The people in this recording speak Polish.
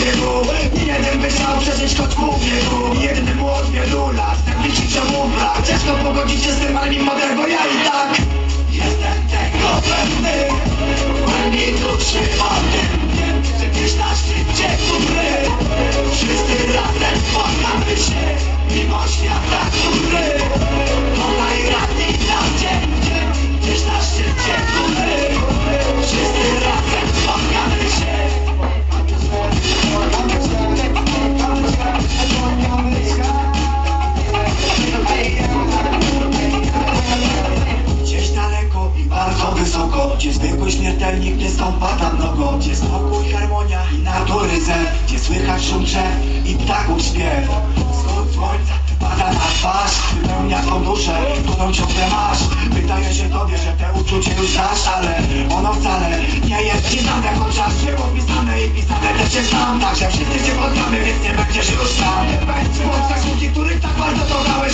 obiegu Nie jeden chciał przeżyć choć pół wieku Jedyny młot wielu lat, tak liczy czemu brak Ciężko pogodzić się z tym, ale mimo tego ja i tak Jestem tego pewny. Głębi duszy o Gdzie zwykły śmiertelnik nie stąpa tam nogą Gdzie spokój, harmonia i natury zen Gdzie słychać szum drzew i ptaków śpiew Wschód słońca pada na twarz Wypełnia tą duszę, którą ciągle masz. Wydaje się tobie, że te uczucie już znasz Ale ono wcale nie jest ci znane Chociaż było pisane i pisane też się znam. Także wszyscy cię poznamy, więc nie będziesz już sam. Bądź tak ludzi, których tak bardzo kochałeś